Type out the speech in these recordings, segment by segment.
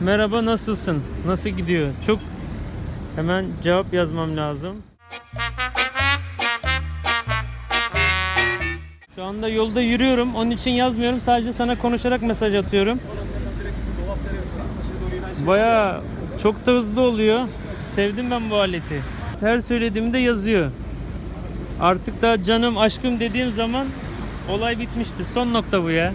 Merhaba nasılsın? Nasıl gidiyor? Çok hemen cevap yazmam lazım. Şu anda yolda yürüyorum. Onun için yazmıyorum. Sadece sana konuşarak mesaj atıyorum. Baya çok da hızlı oluyor. Sevdim ben bu aleti. Her söylediğimde yazıyor. Artık da canım aşkım dediğim zaman olay bitmiştir. Son nokta bu ya.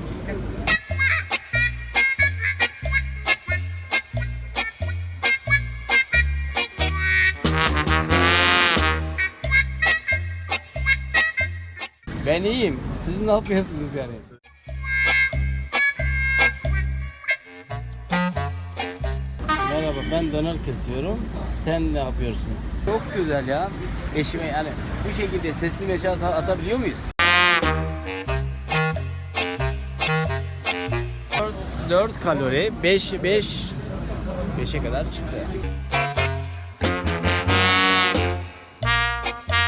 Ben iyiyim. Siz ne yapıyorsunuz yani? Merhaba ben döner kesiyorum. Sen ne yapıyorsun? Çok güzel ya. Eşime yani bu şekilde sesli mesaj at- atabiliyor muyuz? 4 kalori 5 5 5'e kadar çıktı.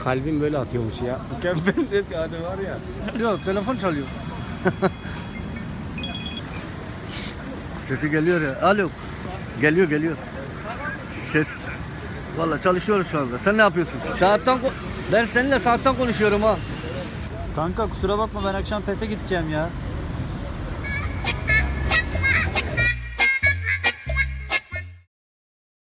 Kalbim böyle atıyormuş ya. Mükemmel bir hadi var ya. Yok telefon çalıyor. Sesi geliyor ya. Alo. Geliyor geliyor. Ses. Valla çalışıyoruz şu anda. Sen ne yapıyorsun? Saatten ko- ben seninle saatten konuşuyorum ha. Kanka kusura bakma ben akşam PES'e gideceğim ya.